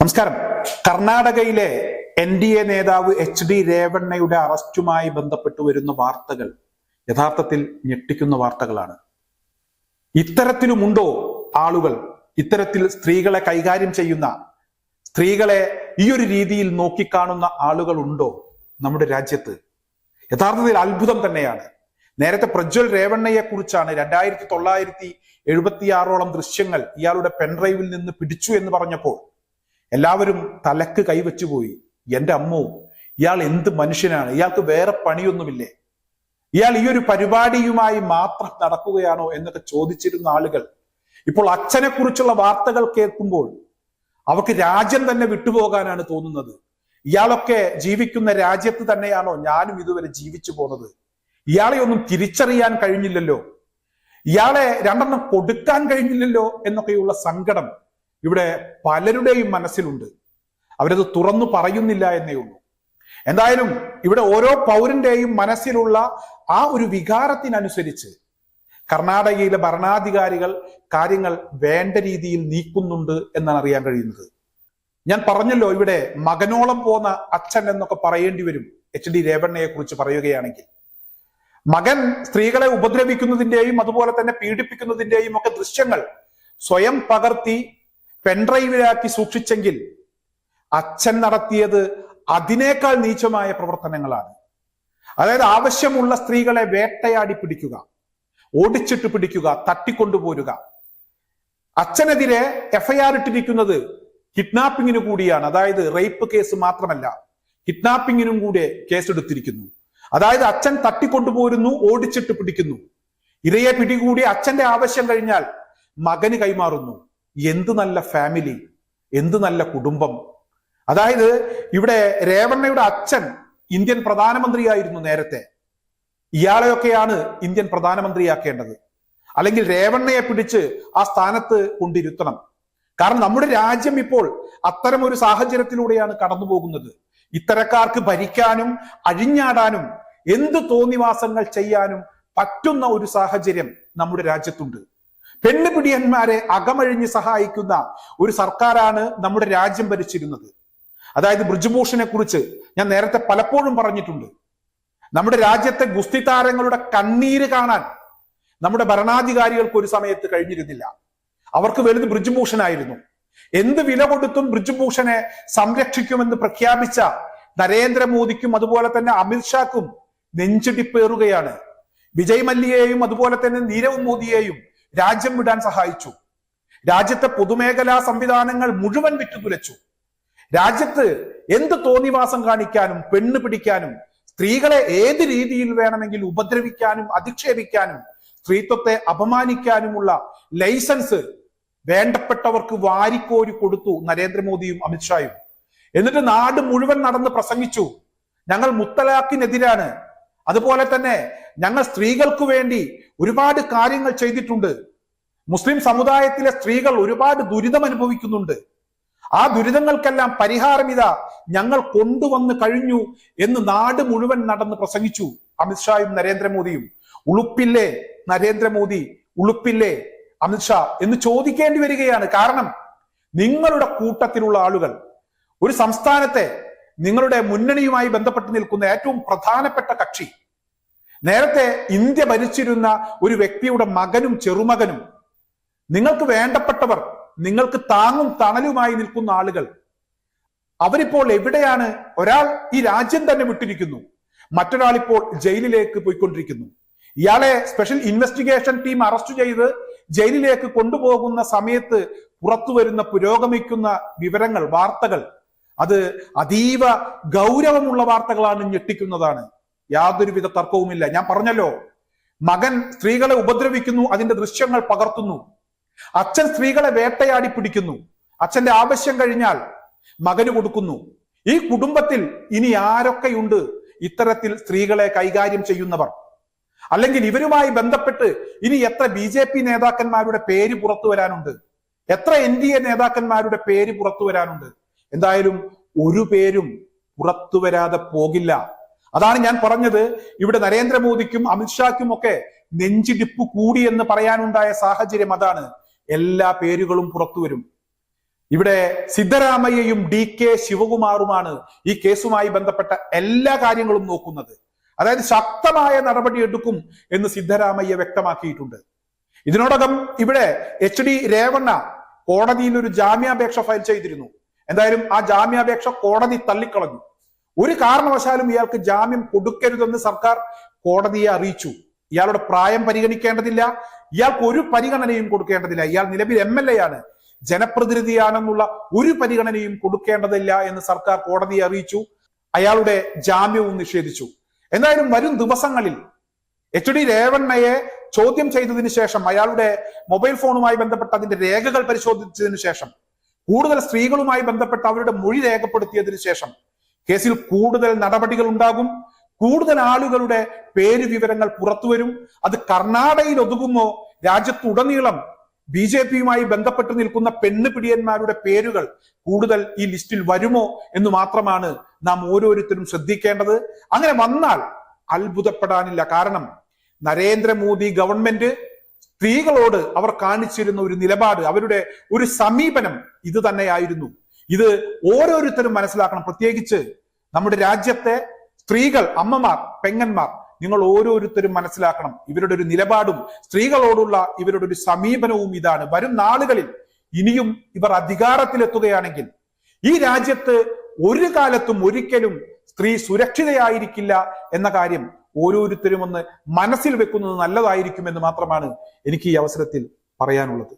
നമസ്കാരം. കർണാടകയിലെ N D A നേതാവ് എച്ച് ഡി രേവണ്ണയുടെ അറസ്റ്റുമായി ബന്ധപ്പെട്ട് വരുന്ന വാർത്തകൾ യഥാർത്ഥത്തിൽ ഞെട്ടിക്കുന്ന വാർത്തകളാണ്. ഇത്തരത്തിലുമുണ്ടോ ആളുകൾ? ഇത്തരത്തിൽ സ്ത്രീകളെ കൈകാര്യം ചെയ്യുന്ന സ്ത്രീകളെ ഈ ഒരു രീതിയിൽ നോക്കിക്കാണുന്ന ആളുകൾ ഉണ്ടോ നമ്മുടെ രാജ്യത്ത്? യഥാർത്ഥത്തിൽ അത്ഭുതം തന്നെയാണ്. നേരത്തെ പ്രജ്വൽ രേവണ്ണയെ കുറിച്ചാണ് രണ്ടായിരത്തി തൊള്ളായിരത്തി എഴുപത്തിയാറോളം ദൃശ്യങ്ങൾ ഇയാളുടെ പെൻഡ്രൈവിൽ നിന്ന് പിടിച്ചു എന്ന് പറഞ്ഞപ്പോൾ എല്ലാവരും തലക്ക് കൈവച്ചുപോയി എന്റെ അമ്മു ഇയാൾ എന്ത് മനുഷ്യനാണ്? ഇയാൾക്ക് വേറെ പണിയൊന്നുമില്ലേ? ഇയാൾ ഈ ഒരു പരിപാടിയുമായി മാത്രം നടക്കുകയാണോ എന്നൊക്കെ ചോദിച്ചിരുന്ന ആളുകൾ ഇപ്പോൾ അച്ഛനെ കുറിച്ചുള്ള വാർത്തകൾ കേൾക്കുമ്പോൾ അവർക്ക് രാജ്യം തന്നെ വിട്ടുപോകാനാണ് തോന്നുന്നത്. ഇയാളൊക്കെ ജീവിക്കുന്ന രാജ്യത്ത് തന്നെയാണോ ഞാനും ഇതുവരെ ജീവിച്ചു പോകുന്നത് ഇയാളെ ഒന്നും തിരിച്ചറിയാൻ കഴിഞ്ഞില്ലല്ലോ. ഇയാളെ രണ്ടെണ്ണം കൊടുക്കാൻ കഴിഞ്ഞില്ലല്ലോ എന്നൊക്കെയുള്ള സങ്കടം ഇവിടെ പലരുടെയും മനസ്സിലുണ്ട്. അവരത് തുറന്നു പറയുന്നില്ല എന്നേ ഉള്ളൂ. എന്തായാലും ഇവിടെ ഓരോ പൗരന്റെയും മനസ്സിലുള്ള ആ ഒരു വികാരത്തിനനുസരിച്ച് കർണാടകയിലെ ഭരണാധികാരികൾ കാര്യങ്ങൾ വേണ്ട രീതിയിൽ നീക്കുന്നുണ്ട് എന്നാണ് അറിയാൻ കഴിയുന്നത്. ഞാൻ പറഞ്ഞല്ലോ ഇവിടെ മകനോളം പോന്ന അച്ഛൻ എന്നൊക്കെ പറയേണ്ടി വരും. എച്ച് ഡി രേവണ്ണയെ കുറിച്ച് പറയുകയാണെങ്കിൽ. മകൻ സ്ത്രീകളെ ഉപദ്രവിക്കുന്നതിന്റെയും അതുപോലെ തന്നെ പീഡിപ്പിക്കുന്നതിന്റെയും ഒക്കെ ദൃശ്യങ്ങൾ സ്വയം പകർത്തി പെൻഡ്രൈവിലാക്കി സൂക്ഷിച്ചെങ്കിൽ അച്ഛൻ നടത്തിയത് അതിനേക്കാൾ നീചമായ പ്രവർത്തനങ്ങളാണ്. അതായത് ആവശ്യമുള്ള സ്ത്രീകളെ വേട്ടയാടി പിടിക്കുക ഓടിച്ചിട്ട് പിടിക്കുക തട്ടിക്കൊണ്ടുപോരുക. അച്ഛനെതിരെ എഫ്ഐആർ ഇട്ടിരിക്കുന്നത് കിഡ്നാപ്പിങ്ങിന് കൂടിയാണ്. അതായത് റേപ്പ് കേസ് മാത്രമല്ല കിഡ്നാപ്പിങ്ങിനും കൂടെ കേസെടുത്തിരിക്കുന്നു. അതായത് അച്ഛൻ തട്ടിക്കൊണ്ടുപോരുന്നു ഓടിച്ചിട്ട് പിടിക്കുന്നു. ഇരയെ പിടികൂടി അച്ഛന്റെ ആവശ്യം കഴിഞ്ഞാൽ മകന് കൈമാറുന്നു. എന്ത് നല്ല ഫാമിലി എന്തു നല്ല കുടുംബം. അതായത് ഇവിടെ രേവണ്ണയുടെ അച്ഛൻ ഇന്ത്യൻ പ്രധാനമന്ത്രിയായിരുന്നു നേരത്തെ. ഇയാളെയൊക്കെയാണ് ഇന്ത്യൻ പ്രധാനമന്ത്രിയാക്കേണ്ടത്. അല്ലെങ്കിൽ രേവണ്ണയെ പിടിച്ച് ആ സ്ഥാനത്ത് കൊണ്ടിരുത്തണം കാരണം നമ്മുടെ രാജ്യം ഇപ്പോൾ അത്തരം ഒരു സാഹചര്യത്തിലൂടെയാണ് കടന്നു പോകുന്നത് ഇത്തരക്കാർക്ക് ഭരിക്കാനും അഴിഞ്ഞാടാനും എന്ത് തോന്നിവാസങ്ങൾ ചെയ്യാനും പറ്റുന്ന ഒരു സാഹചര്യം നമ്മുടെ രാജ്യത്തുണ്ട്. പെണ്ണുപിടിയന്മാരെ അകമഴിഞ്ഞ് സഹായിക്കുന്ന ഒരു സർക്കാരാണ് നമ്മുടെ രാജ്യം ഭരിച്ചിരുന്നത്. അതായത് ബ്രിജുഭൂഷനെ കുറിച്ച് ഞാൻ നേരത്തെ പലപ്പോഴും പറഞ്ഞിട്ടുണ്ട്. നമ്മുടെ രാജ്യത്തെ ഗുസ്തി താരങ്ങളുടെ കണ്ണീര് കാണാൻ നമ്മുടെ ഭരണാധികാരികൾക്ക് ഒരു സമയത്ത് കഴിഞ്ഞിരുന്നില്ല. അവർക്ക് വലുത് ബ്രിജ്ഭൂഷനായിരുന്നു എന്ത് വില കൊടുത്തും ബ്രിജുഭൂഷനെ സംരക്ഷിക്കുമെന്ന് പ്രഖ്യാപിച്ച നരേന്ദ്രമോദിക്കും അതുപോലെ തന്നെ അമിത്ഷാക്കും നെഞ്ചിടിപ്പേറുകയാണ്. വിജയ് മല്യയെയും അതുപോലെ തന്നെ നീരവ് മോദിയെയും രാജ്യം വിടാൻ സഹായിച്ചു. രാജ്യത്തെ പൊതുമേഖലാ സംവിധാനങ്ങൾ മുഴുവൻ വിറ്റുതുലച്ചു രാജ്യത്ത് എന്ത് തോന്നിവാസം കാണിക്കാനും പെണ്ണ് പിടിക്കാനും സ്ത്രീകളെ ഏത് രീതിയിൽ വേണമെങ്കിൽ ഉപദ്രവിക്കാനും അധിക്ഷേപിക്കാനും സ്ത്രീത്വത്തെ അപമാനിക്കാനുമുള്ള ലൈസൻസ് വേണ്ടപ്പെട്ടവർക്ക് വാരിക്കോരി കൊടുത്തു നരേന്ദ്രമോദിയും അമിത്ഷായും. എന്നിട്ട് നാട് മുഴുവൻ നടന്ന് പ്രസംഗിച്ചു. ഞങ്ങൾ മുത്തലാഖിനെതിരാണ് അതുപോലെ തന്നെ ഞങ്ങൾ സ്ത്രീകൾക്ക് വേണ്ടി ഒരുപാട് കാര്യങ്ങൾ ചെയ്തിട്ടുണ്ട്. മുസ്ലിം സമുദായത്തിലെ സ്ത്രീകൾ ഒരുപാട് ദുരിതം അനുഭവിക്കുന്നുണ്ട്. ആ ദുരിതങ്ങൾക്കെല്ലാം പരിഹാരം ഇതാ ഞങ്ങൾ കൊണ്ടുവന്ന് കഴിഞ്ഞു എന്ന് നാട് മുഴുവൻ നടന്ന് പ്രസംഗിച്ചു അമിത്ഷായും നരേന്ദ്രമോദിയും. ഉളുപ്പില്ലേ നരേന്ദ്രമോദി ഉളുപ്പില്ലേ അമിത്ഷാ എന്ന് ചോദിക്കേണ്ടി വരികയാണ്. കാരണം നിങ്ങളുടെ കൂട്ടത്തിലുള്ള ആളുകൾ ഒരു സംസ്ഥാനത്തെ നിങ്ങളുടെ മുന്നണിയുമായി ബന്ധപ്പെട്ട് നിൽക്കുന്ന ഏറ്റവും പ്രധാനപ്പെട്ട കക്ഷി. നേരത്തെ ഇന്ത്യ ഭരിച്ചിരുന്ന ഒരു വ്യക്തിയുടെ മകനും ചെറുമകനും നിങ്ങൾക്ക് വേണ്ടപ്പെട്ടവർ നിങ്ങൾക്ക് താങ്ങും തണലുമായി നിൽക്കുന്ന ആളുകൾ. അവരിപ്പോൾ എവിടെയാണ്? ഒരാൾ ഈ രാജ്യം തന്നെ വിട്ടിരിക്കുന്നു. മറ്റൊരാൾ ഇപ്പോൾ ജയിലിലേക്ക് പോയിക്കൊണ്ടിരിക്കുന്നു. ഇയാളെ സ്പെഷ്യൽ ഇൻവെസ്റ്റിഗേഷൻ ടീം അറസ്റ്റ് ചെയ്ത് ജയിലിലേക്ക് കൊണ്ടുപോകുന്ന സമയത്ത് പുറത്തു വരുന്ന പുരോഗമിക്കുന്ന വിവരങ്ങൾ വാർത്തകൾ അത് അതീവ ഗൗരവമുള്ള വാർത്തകളാണ് ഞെട്ടിക്കുന്നതാണ്. യാതൊരുവിധ തർക്കവുമില്ല. ഞാൻ പറഞ്ഞല്ലോ മകൻ സ്ത്രീകളെ ഉപദ്രവിക്കുന്നു അതിന്റെ ദൃശ്യങ്ങൾ പകർത്തുന്നു. അച്ഛൻ സ്ത്രീകളെ വേട്ടയാടി പിടിക്കുന്നു. അച്ഛന്റെ ആവശ്യം കഴിഞ്ഞാൽ മകന് കൊടുക്കുന്നു. ഈ കുടുംബത്തിൽ ഇനി ആരൊക്കെയുണ്ട്? ഇത്തരത്തിൽ സ്ത്രീകളെ കൈകാര്യം ചെയ്യുന്നവർ. അല്ലെങ്കിൽ ഇവരുമായി ബന്ധപ്പെട്ട് ഇനി എത്ര ബി ജെ പി നേതാക്കന്മാരുടെ പേര് പുറത്തു വരാനുണ്ട്? എത്ര എൻ ഡി എ നേതാക്കന്മാരുടെ പേര് പുറത്തു വരാനുണ്ട്? എന്തായാലും ഒരു പേരും പുറത്തു വരാതെ പോകില്ല. അതാണ് ഞാൻ പറഞ്ഞത്. ഇവിടെ നരേന്ദ്രമോദിക്കും അമിത്ഷാക്കും ഒക്കെ നെഞ്ചിടിപ്പ് കൂടി എന്ന് പറയാനുണ്ടായ സാഹചര്യം അതാണ്. എല്ലാ പേരുകളും പുറത്തു വരും. ഇവിടെ സിദ്ധരാമയ്യയും ഡി കെ ശിവകുമാറുമാണ് ഈ കേസുമായി ബന്ധപ്പെട്ട എല്ലാ കാര്യങ്ങളും നോക്കുന്നത്. അതായത് ശക്തമായ നടപടി എടുക്കും എന്ന് സിദ്ധരാമയ്യ വ്യക്തമാക്കിയിട്ടുണ്ട്. ഇതിനോടകം ഇവിടെ എച്ച് ഡി രേവണ്ണ കോടതിയിൽ ഒരു ജാമ്യാപേക്ഷ ഫയൽ ചെയ്തിരുന്നു. എന്തായാലും ആ ജാമ്യാപേക്ഷ കോടതി തള്ളിക്കളഞ്ഞു. ഒരു കാരണവശാലും ഇയാൾക്ക് ജാമ്യം കൊടുക്കരുതെന്ന് സർക്കാർ കോടതിയെ അറിയിച്ചു. ഇയാളുടെ പ്രായം പരിഗണിക്കേണ്ടതില്ല. ഇയാൾക്ക് ഒരു പരിഗണനയും കൊടുക്കേണ്ടതില്ല. ഇയാൾ നിലവിൽ എം എൽ എ ആണ് ജനപ്രതിനിധിയാണെന്നുള്ള ഒരു പരിഗണനയും കൊടുക്കേണ്ടതില്ല എന്ന് സർക്കാർ കോടതിയെ അറിയിച്ചു. അയാളുടെ ജാമ്യവും നിഷേധിച്ചു. എന്തായാലും വരും ദിവസങ്ങളിൽ എച്ച് ഡി രേവണ്ണയെ ചോദ്യം ചെയ്തതിനു ശേഷം അയാളുടെ മൊബൈൽ ഫോണുമായി ബന്ധപ്പെട്ട അതിന്റെ രേഖകൾ പരിശോധിച്ചതിനു ശേഷം കൂടുതൽ സ്ത്രീകളുമായി ബന്ധപ്പെട്ട് അവരുടെ മൊഴി രേഖപ്പെടുത്തിയതിനു ശേഷം കേസിൽ കൂടുതൽ നടപടികൾ ഉണ്ടാകും. കൂടുതൽ ആളുകളുടെ പേര് വിവരങ്ങൾ പുറത്തുവരും അത് കർണാടകയിൽ ഒതുങ്ങുമോ രാജ്യത്തുടനീളം ബി ജെ പിയുമായി ബന്ധപ്പെട്ട് നിൽക്കുന്ന പെണ്ണ് പിടിയന്മാരുടെ പേരുകൾ കൂടുതൽ ഈ ലിസ്റ്റിൽ വരുമോ എന്ന് മാത്രമാണ് നാം ഓരോരുത്തരും ശ്രദ്ധിക്കേണ്ടത്. അങ്ങനെ വന്നാൽ അത്ഭുതപ്പെടാനില്ല. കാരണം നരേന്ദ്രമോദി ഗവൺമെന്റ് സ്ത്രീകളോട് അവർ കാണിച്ചിരുന്ന ഒരു നിലപാട് അവരുടെ ഒരു സമീപനം ഇത് തന്നെയായിരുന്നു. ഇത് ഓരോരുത്തരും മനസ്സിലാക്കണം. പ്രത്യേകിച്ച് നമ്മുടെ രാജ്യത്തെ സ്ത്രീകൾ അമ്മമാർ പെങ്ങന്മാർ നിങ്ങൾ ഓരോരുത്തരും മനസ്സിലാക്കണം. ഇവരുടെ ഒരു നിലപാടും സ്ത്രീകളോടുള്ള ഇവരുടെ ഒരു സമീപനവും ഇതാണ്. വരും നാളുകളിൽ ഇനിയും ഇവർ അധികാരത്തിലെത്തുകയാണെങ്കിൽ ഈ രാജ്യത്ത് ഒരു കാലത്തും ഒരിക്കലും സ്ത്രീ സുരക്ഷിതയായിരിക്കില്ല എന്ന കാര്യം ഓരോരുത്തരും ഒന്ന് മനസ്സിൽ വെക്കുന്നത് നല്ലതായിരിക്കുമെന്ന് മാത്രമാണ് എനിക്ക് ഈ അവസരത്തിൽ പറയാനുള്ളത്.